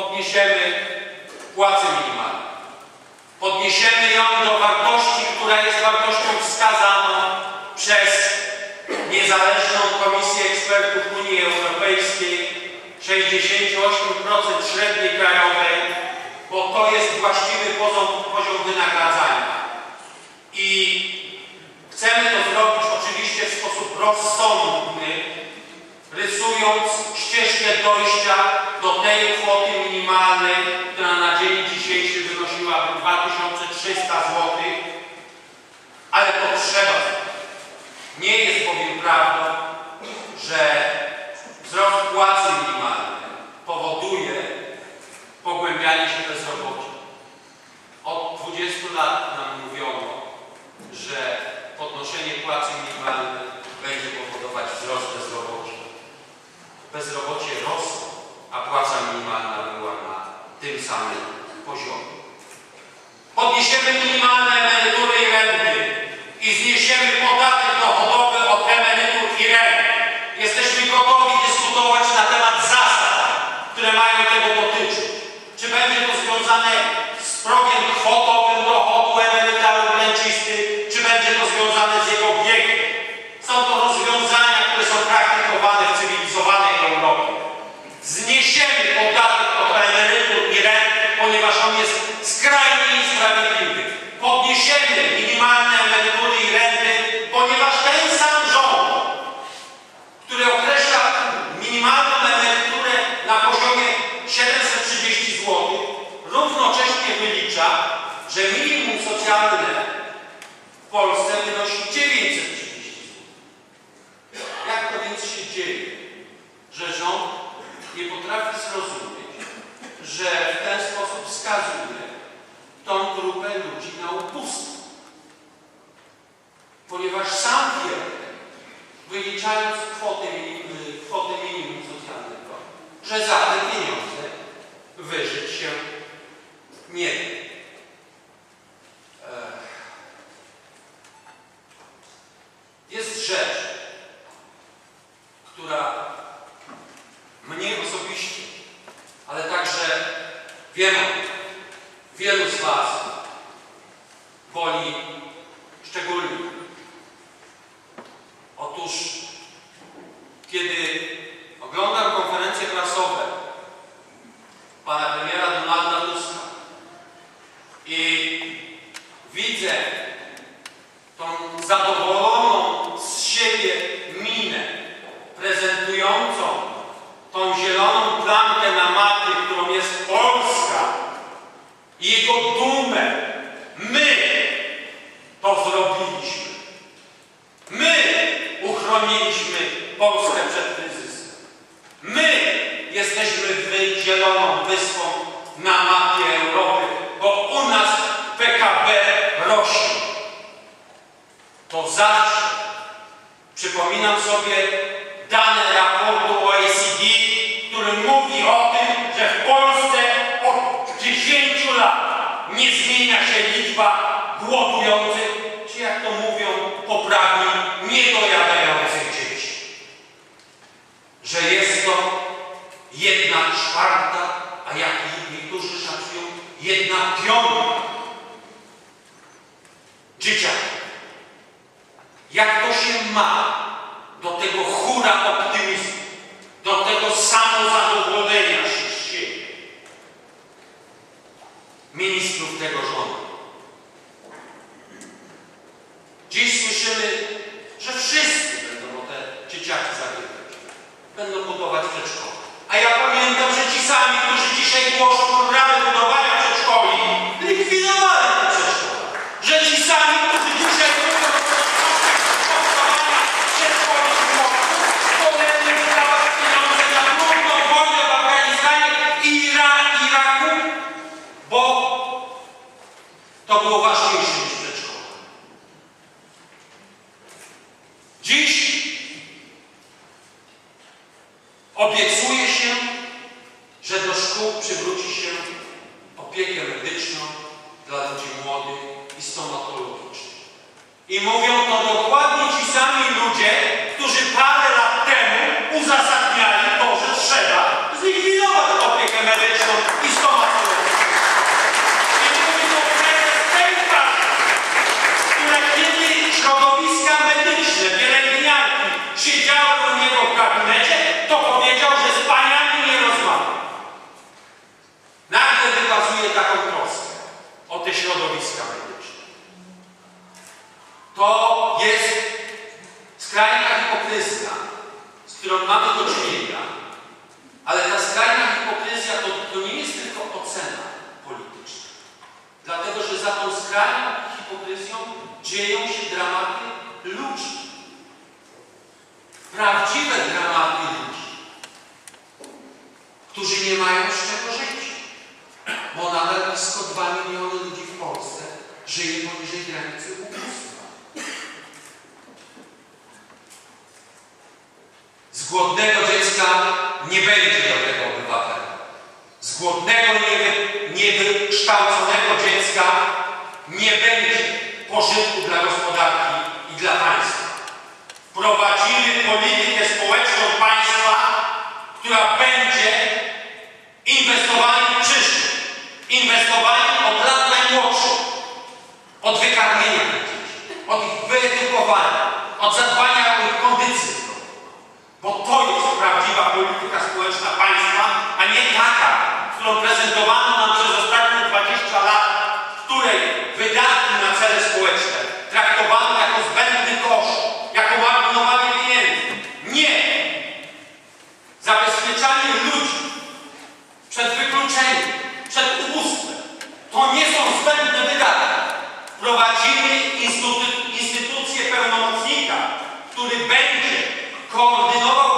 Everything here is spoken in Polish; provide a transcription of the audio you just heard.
podniesiemy płacę minimalną. Podniesiemy ją do wartości, która jest wartością wskazaną przez niezależną Komisję Ekspertów Unii Europejskiej 68% średniej krajowej, bo to jest właściwy poziom, poziom wynagradzania. I chcemy to zrobić oczywiście w sposób rozsądny, rysując ścieżkę dojścia do tej kwoty minimalnej, która na dzień dzisiejszy wynosiłaby 2300 zł, ale to trzeba zrobić. Nie jest bowiem prawdą, że wzrost płacy minimalnej powoduje pogłębianie się bezrobocia. Od 20 lat nam mówiono, że podnoszenie płacy minimalnej będzie powodować wzrost bezrobocia. Bezrobocie rosło, a płaca minimalna była na tym samym poziomie. Podniesiemy minimalne emerytury i renty i zniesiemy podatek dochodowy od emerytur i rent. Jesteśmy gotowi dyskutować na temat zasad, które mają tego dotyczyć. Czy będzie to związane z progiem kwotowym dochodu emerytalnego rencisty, czy będzie to związane z jego wiekiem. Są to rozwiązania, które są praktykowane w cywilizowanej Europie. Zniesiemy podatek od emerytur i rent, ponieważ on jest skrajnie niesprawiedliwy. Podniesiemy minimalne emerytury i renty, ponieważ ten sam rząd, który określa minimalną emeryturę na poziomie 730 zł, równocześnie wylicza, że minimum socjalne w Polsce wynosi 930 zł. Jak to więc się dzieje, że rząd nie potrafi zrozumieć, że w ten sposób wskazuje tą grupę ludzi na ubóstwo? Ponieważ sam wie, wyliczając kwotę, kwotę minimum socjalnego, że za te pieniądze wyżyć się nie da. Ech. Jest rzecz, która mnie osobiście, ale także wiem, wielu z Was boli szczególnie. Otóż, kiedy oglądam konferencje prasowe pana premiera Donalda Tuska i widzę tą zadowoloną z siebie minę prezentującą tą zieloną plamkę na mapie, którą jest Polska i jego dumę. My to zrobiliśmy. My uchroniliśmy Polskę przed kryzysem. My jesteśmy wy- zieloną wyspą na mapie Europy, bo u nas PKB rośnie. To zawsze przypominam sobie dane raportu OECD, który mówi o tym, że w Polsce od 10 lat nie zmienia się liczba głodujących, czy jak to mówią poprawni, niedojadających dzieci. Że jest jedna czwarta, a jak niektórzy szacują, jedna piąta dzieciaków. Jak to się ma do tego hura optymizmu, Obiecuje się, że do szkół przywróci się opiekę medyczną dla ludzi młodych i stomatologicznych. I mówią to dokładnie ci sami ludzie, którzy parę lat temu uzasadniali to, że trzeba zlikwidować opiekę medyczną i stomatologiczną. I mówi to prezes tej partii, która kiedy środowiska medyczne, pielęgniarki siedziały u niego w gabinecie, taką troskę o te środowiska medyczne. To jest skrajna hipokryzja, z którą mamy do czynienia, ale ta skrajna hipokryzja to, to nie jest tylko ocena polityczna. Dlatego, że za tą skrajną hipokryzją dzieją się dramaty Bo nadal blisko 2 miliony ludzi w Polsce żyje poniżej granicy ubóstwa. Z głodnego dziecka nie będzie dobrego obywatela. Z głodnego, niewy- niewykształconego dziecka nie będzie pożytku dla gospodarki i dla państwa. Prowadzimy politykę społeczną państwa, która będzie którą prezentowano nam przez ostatnie 20 lat, której wydatki na cele społeczne traktowano jako zbędny koszt, jako marnowanie pieniędzy. Nie! Zabezpieczanie ludzi przed wykluczeniem, przed ubóstwem, to nie są zbędne wydatki. Wprowadzimy instytucję pełnomocnika, który będzie koordynował